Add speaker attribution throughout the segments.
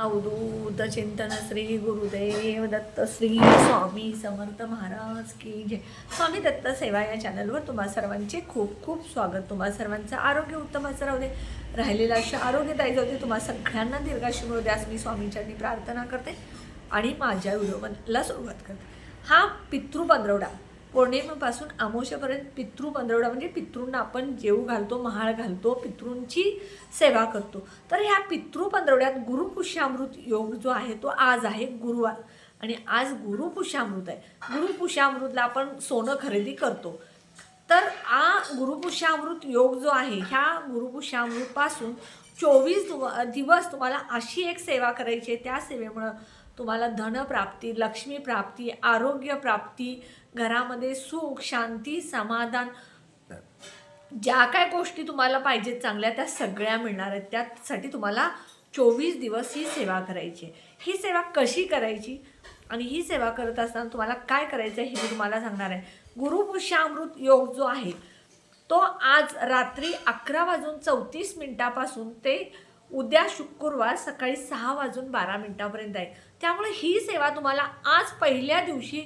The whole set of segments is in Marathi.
Speaker 1: अवधूत चिंतन श्री गुरुदेव दत्त श्री स्वामी समर्थ महाराज की जय. स्वामी दत्त सेवा या चॅनलवर तुम्हा सर्वांचे खूप खूप स्वागत. तुम्हा सर्वांचं आरोग्य उत्तम असं राहू दे. राहिलेलं अशा आरोग्यदायी जाऊ दे. तुम्हा सगळ्यांना दीर्घाशी मिळू द्यास मी स्वामींच्यांनी प्रार्थना करते आणि माझ्या व्हिडिओला सुरुवात करते. हा पितृ पंधरवडा पौर्णिमेपासून अमोशापर्यंत पितृ पंधरवडा म्हणजे पितृंना आपण जेऊ घालतो महाळ घालतो पितृंची सेवा करतो. तर ह्या पितृ पंधरवड्यात गुरुपुष्यामृत योग जो आहे तो आज आहे गुरुवार. आणि आज गुरुपुष्यामृत आहे. गुरुपुष्यामृतला आपण सोनं खरेदी करतो. तर हा गुरुपुष्यामृत योग जो आहे ह्या गुरुपुष्यामृतपासून चोवीस दिवस तुम्हाला अशी एक सेवा करायची आहे. त्या सेवेमुळं तुम्हाला धनप्राप्ती लक्ष्मी प्राप्ती आरोग्य प्राप्ती घरामध्ये सुख शांती समाधान. ज्या काय गोष्टी तुम्हाला पाहिजेत चांगल्या त्या सगळ्या मिळणार आहेत. त्यासाठी तुम्हाला चोवीस दिवस ही सेवा करायची आहे. ही सेवा कशी करायची? आणि ही सेवा करत असताना तुम्हाला काय करायचं आहे हे मी तुम्हाला सांगणार आहे. गुरुपुष्यामृत योग जो आहे तो आज रात्री अकरा वाजून चौतीस मिनिटापासून ते उद्या शुक्रवार सकाळी सहा वाजून बारा मिनिटापर्यंत आहे. त्यामुळे ही सेवा तुम्हाला आज पहिल्या दिवशी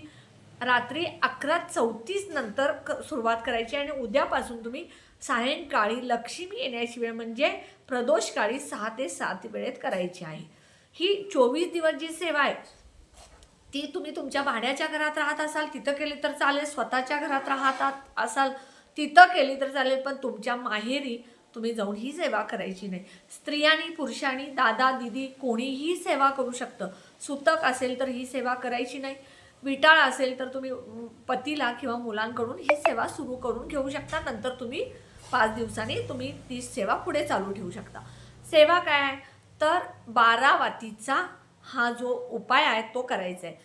Speaker 1: रात्री अकरा चौतीस नंतर क सुरुवात करायची आणि उद्यापासून तुम्ही सायंकाळी लक्ष्मी येण्याची वेळ म्हणजे प्रदोषकाळी सहा ते सात वेळेत करायची आहे. ही चोवीस दिवस जी सेवा आहे ती तुम्ही तुमच्या भाड्याच्या घरात राहत असाल तिथं केली तर चालेल. स्वतःच्या घरात राहतात असाल तिथं केली तर चालेल. पण तुमच्या माहेरी तुम्ही जाऊन ही सेवा करायची नाही. स्त्रियांनी पुरुषांनी दादा दिदी कोणीही सेवा करू शकतं. सुतक असेल तर ही सेवा करायची नाही. विटाळ असेल तर तुम्ही पतीला किंवा मुलांकडून ही सेवा सुरू करून घेऊ शकता. नंतर तुम्ही पाच दिवसांनी तुम्ही ती सेवा पुढे चालू ठेवू शकता. सेवा काय आहे? तर बारा वातीचा हा जो उपाय आहे तो करायचा आहे.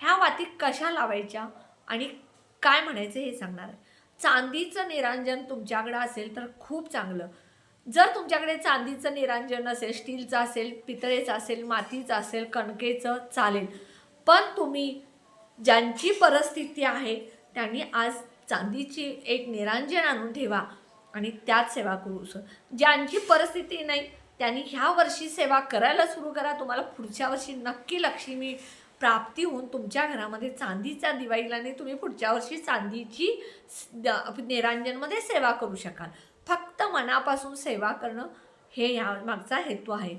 Speaker 1: ह्या वाती कशा लावायच्या आणि काय म्हणायचं हे सांगणार आहे. चांदीचं निरांजन तुमच्याकडं असेल तर खूप चांगलं. जर तुमच्याकडे चांदीचं निरांजन असेल स्टीलचं असेल पितळेचं असेल मातीचं असेल कणकेचं चालेल. पण तुम्ही ज्यांची परिस्थिती आहे त्यांनी आज चांदीची एक निरांजन आणून ठेवा आणि त्यात सेवा करू सर. ज्यांची परिस्थिती नाही त्यांनी ह्या वर्षी सेवा करायला सुरू करा. तुम्हाला पुढच्या वर्षी नक्की लक्ष्मी प्राप्ती होऊन तुमच्या घरामध्ये चांदीचा दिवाळीलाने तुम्ही पुढच्या वर्षी चांदीची निरांजनमध्ये सेवा करू शकाल. फक्त मनापासून सेवा करणं हे ह्या मागचा हेतू आहे.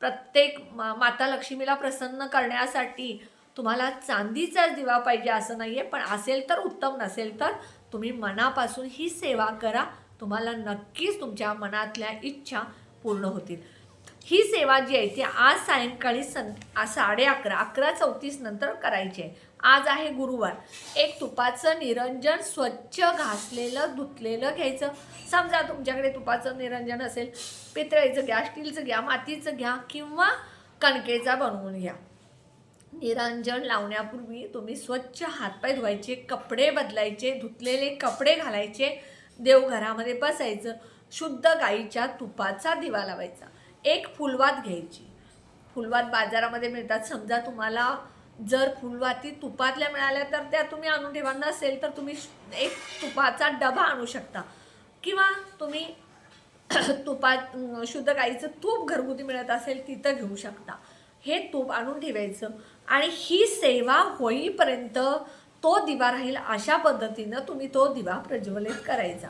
Speaker 1: प्रत्येक मा माता लक्ष्मीला प्रसन्न करण्यासाठी तुम्हाला चांदीचाच दिवा पाहिजे असं नाही आहे पण असेल तर उत्तम नसेल तर तुम्ही मनापासून ही सेवा करा. तुम्हाला नक्कीच तुमच्या मनातल्या इच्छा पूर्ण होतील. ही सेवा जी आहे ती आज सायंकाळी सं साडे अकरा अकरा चौतीस नंतर करायची आहे. आज आहे गुरुवार. एक तुपाचं निरंजन स्वच्छ घासलेलं धुतलेलं घ्यायचं. समजा तुमच्याकडे तुपाचं निरंजन असेल पितळेचं घ्या स्टीलचं घ्या मातीचं घ्या किंवा कणकेचा बनवून घ्या. निरांजन लावण्यापूर्वी तुम्ही स्वच्छ हातपाय धुवायचे कपडे बदलायचे धुतलेले कपडे घालायचे देवघरामध्ये बसायचं शुद्ध गाईच्या तुपाचा दिवा लावायचा एक फुलवात घ्यायची. फुलवात बाजारामध्ये मिळतात. समजा तुम्हाला जर फुलवाती तुपातल्या मिळाल्या तर त्या तुम्ही आणून ठेवा. नसेल तर तुम्ही एक तुपाचा डबा आणू शकता. किंवा तुम्ही तुपात शुद्ध गाईचं तूप घरगुती मिळत असेल तिथं घेऊ शकता. हे तूप आणून ठेवायचं. आणि ही सेवा होईपर्यंत तो दिवा राहील अशा पद्धतीनं तुम्ही तो दिवा प्रज्वलित करायचा.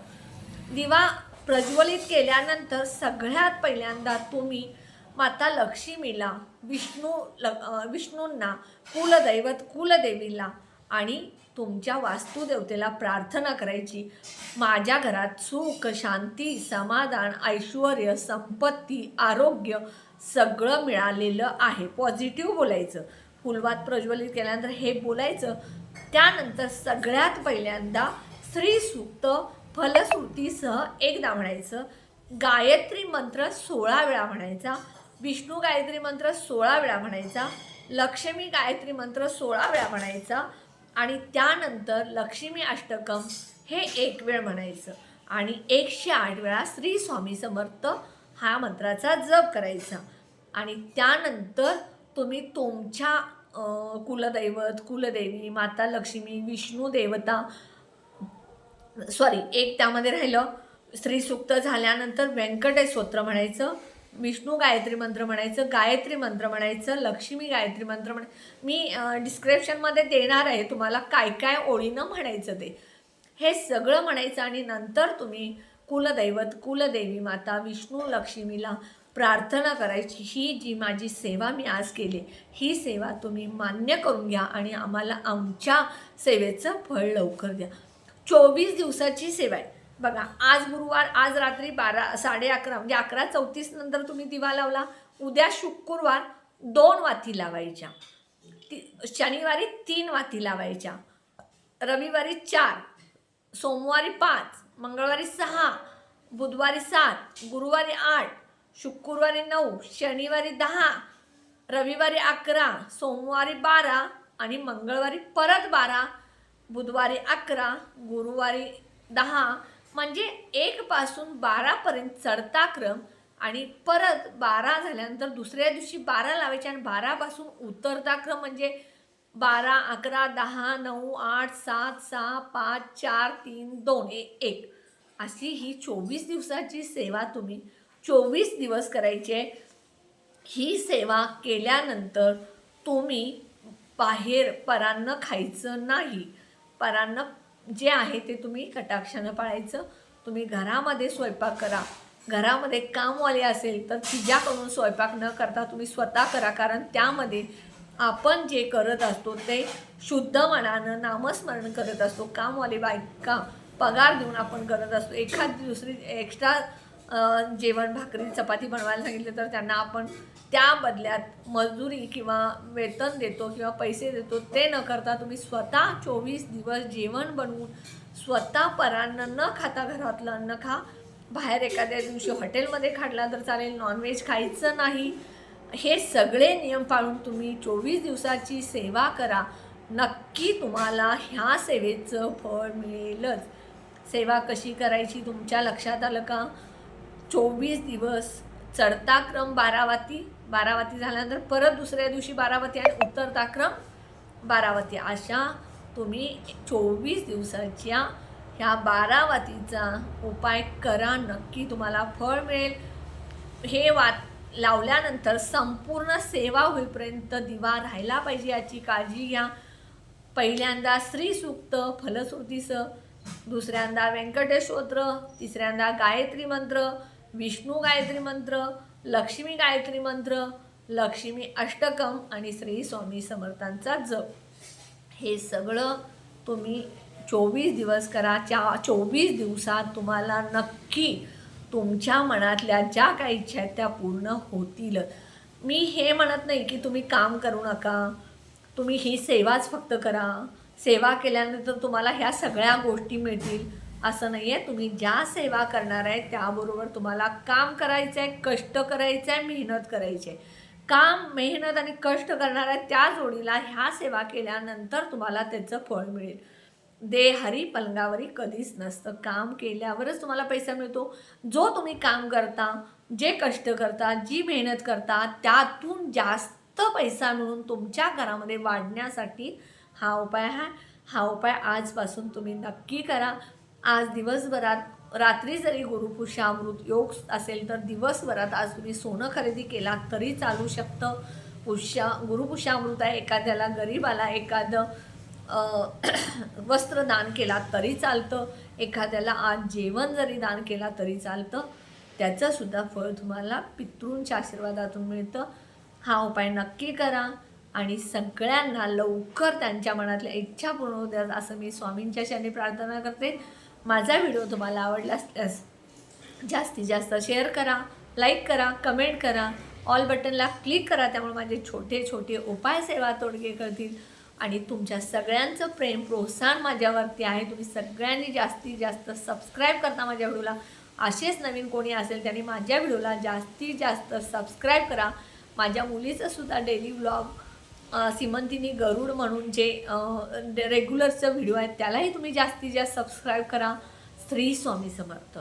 Speaker 1: दिवा प्रज्वलित केल्यानंतर सगळ्यात पहिल्यांदा तुम्ही माता लक्ष्मीला विष्णू ल विष्णूंना कुलदैवत कुलदेवीला आणि तुमच्या वास्तुदेवतेला प्रार्थना करायची. माझ्या घरात सुख शांती समाधान ऐश्वर संपत्ती आरोग्य सगळं मिळालेलं आहे. पॉझिटिव्ह बोलायचं. फुलवात प्रज्वलित केल्यानंतर हे बोलायचं. त्यानंतर सगळ्यात पहिल्यांदा श्रीसूक्त फलश्रुतीसह एकदा म्हणायचं. गायत्री मंत्र सोळा वेळा म्हणायचा. विष्णू गायत्री मंत्र सोळा वेळा म्हणायचा. लक्ष्मी गायत्री मंत्र सोळा वेळा म्हणायचा. आणि त्यानंतर लक्ष्मी अष्टकम हे एक वेळ म्हणायचं. आणि एकशे आठ वेळा श्री स्वामी समर्थ हा मंत्राचा जप करायचा. आणि त्यानंतर तुम्ही तुमच्या कुलदैवत कुलदेवी माता लक्ष्मी विष्णू देवता सॉरी एक त्यामध्ये राहिलं. श्रीसूक्त झाल्यानंतर व्यंकटेश स्तोत्र म्हणायचं विष्णू गायत्री मंत्र म्हणायचं गायत्री मंत्र म्हणायचं लक्ष्मी गायत्री मंत्र म्हण मी डिस्क्रिप्शनमध्ये देणार आहे तुम्हाला काय काय ओळीनं म्हणायचं ते. हे सगळं म्हणायचं आणि नंतर तुम्ही कुलदैवत कुलदेवी माता विष्णू लक्ष्मीला प्रार्थना करायची. ही जी माझी सेवा मी आज केली ही सेवा तुम्ही मान्य करून घ्या आणि आम्हाला आमच्या सेवेचं फळ लवकर द्या. चोवीस दिवसाची सेवा आहे. बघा आज गुरुवार आज रात्री बारा साडे अकरा म्हणजे अकरा चौतीस नंतर तुम्ही दिवा लावला. उद्या शुक्रवार दोन वाती लावायच्या. ती शनिवारी तीन वाती लावायच्या. रविवारी चार सोमवारी पाच मंगळवारी सहा बुधवारी सात गुरुवारी आठ शुक्रवारी नऊ शनिवारी दहा रविवारी अकरा सोमवारी बारा आणि मंगळवारी परत बारा बुधवारी अकरा गुरुवारी दहा म्हणजे एकपासून बारापर्यंत चढता क्रम आणि परत बारा झाल्यानंतर दुसऱ्या दिवशी बारा लावायचे आणि बारापासून उतरता क्रम म्हणजे बारा अकरा दहा नऊ आठ सात सहा पाच चार तीन दोन एक. अशी ही चोवीस दिवसाची सेवा तुम्ही चोवीस दिवस करायची. आहे ही सेवा केल्यानंतर तुम्ही बाहेर परान्न खायचं नाही. परान्न जे आहे ते तुम्ही कटाक्षानं पाळायचं. तुम्ही घरामध्ये स्वयंपाक करा. घरामध्ये कामवाले असेल तर तिच्याकडून स्वयंपाक न करता तुम्ही स्वतः करा. कारण त्यामध्ये आपण जे करत असतो ते शुद्ध मनानं नामस्मरण करत असतो. कामवाले बायका पगार देऊन आपण करत असतो. एखादी दुसरी एक्स्ट्रा जेवण भाकरी चपाती बनवायला सांगितलं तर त्यांना आपण त्या बदल्यात मजुरी किंवा वेतन देतो किंवा पैसे देतो. ते न करता तुम्ही स्वतः चोवीस दिवस जेवण बनवून स्वतः परान्न न खाता घरातलं अन्न खा. बाहेर एखाद्या दिवशी हॉटेलमध्ये खाल्ला तर चालेल. नॉनव्हेज खायचं नाही. हे सगळे नियम पाळून तुम्ही चोवीस दिवसाची सेवा करा. नक्की तुम्हाला ह्या सेवेचं फळ मिळेलच. सेवा कशी करायची तुमच्या लक्षात आलं का? चोवीस दिवस चढता क्रम बारावाती. बारावाती झाल्यानंतर परत दुसऱ्या दिवशी बारावती आणि उतरता क्रम बारावती. अशा तुम्ही चोवीस दिवसाच्या ह्या बारावातीचा उपाय करा. नक्की तुम्हाला फळ मिळेल. हे वा लावल्यानंतर संपूर्ण सेवा होईपर्यंत दिवा राहायला पाहिजे याची काळजी घ्या. पहिल्यांदा श्रीसूक्त फलश्रुतीसह दुसऱ्यांदा व्यंकटेशोत्र तिसऱ्यांदा गायत्री मंत्र विष्णू गायत्री मंत्र लक्ष्मी गायत्री मंत्र लक्ष्मी अष्टकम आणि श्री स्वामी समर्थांचा जप. हे सगळं तुम्ही चोवीस दिवस करा. च्या चोवीस दिवसात तुम्हाला नक्की तुमच्या मनातल्या ज्या काही इच्छा आहेत त्या पूर्ण होतील. मी हे म्हणत नाही की तुम्ही काम करू नका. तुम्ही ही सेवाच फक्त करा. सेवा केल्यानंतर तुम्हाला ह्या सगळ्या गोष्टी मिळतील. असं नाही आहे तुम्ही ज्या सेवा करणार आहे त्याबरोबर तुम्हाला काम करायचं आहे कष्ट करायचं आहे मेहनत करायची आहे काम मेहनत आणि कष्ट करणाऱ्या त्या जोडीला ह्या सेवा केल्यानंतर तुम्हाला त्याचं फळ मिळेल. दे हरी पलंगावरी कधीच नसतं. काम केल्यावरच तुम्हाला पैसा मिळतो. जो तुम्ही काम करता जे कष्ट करता जी मेहनत करता त्यातून जास्त पैसा मिळून तुमच्या घरामध्ये वाढण्यासाठी हा उपाय आहे. हा उपाय आजपासून तुम्ही नक्की करा. आज दिवसभरात रात्री जरी गुरुपुषामृत योग असेल तर दिवसभरात आज तुम्ही सोनं खरेदी केला तरी चालू शकतं. पुष्या गुरुपुषामृत आहे. एखाद्याला गरीबाला एखादं वस्त्र दान केला तरी चालतं. एखाद्याला आज जेवण जरी दान केला तरी चालतं. त्याचंसुद्धा फळ तुम्हाला पितृंच्या आशीर्वादातून मिळतं. हा उपाय नक्की करा. आणि सगळ्यांना लवकर त्यांच्या मनातल्या इच्छा पूर्ण होऊ द्या असं मी स्वामींच्या शनी प्रार्थना करते. माझा व्हिडिओ तुम्हाला आवडला असल्यास जास्तीत जास्त शेअर करा लाईक करा कमेंट करा. ऑल बटनला क्लिक करा त्यामुळे माझे छोटे छोटे उपाय सेवा तोडगे करतील. आणि तुमच्या सगळ्यांचं प्रेम प्रोत्साहन माझ्यावरती आहे. तुम्ही सगळ्यांनी जास्तीत जास्त सबस्क्राईब करता माझ्या व्हिडिओला. असेच नवीन कोणी असेल त्यांनी माझ्या व्हिडिओला जास्तीत जास्त सबस्क्राईब करा. माझ्या मुलीचं सुद्धा डेली व्लॉग सिमंतिनी गरुड म्हणून जे रेग्युलरचं व्हिडिओ आहेत त्यालाही तुम्ही जास्तीत जास्त सबस्क्राईब करा. श्री स्वामी समर्थ.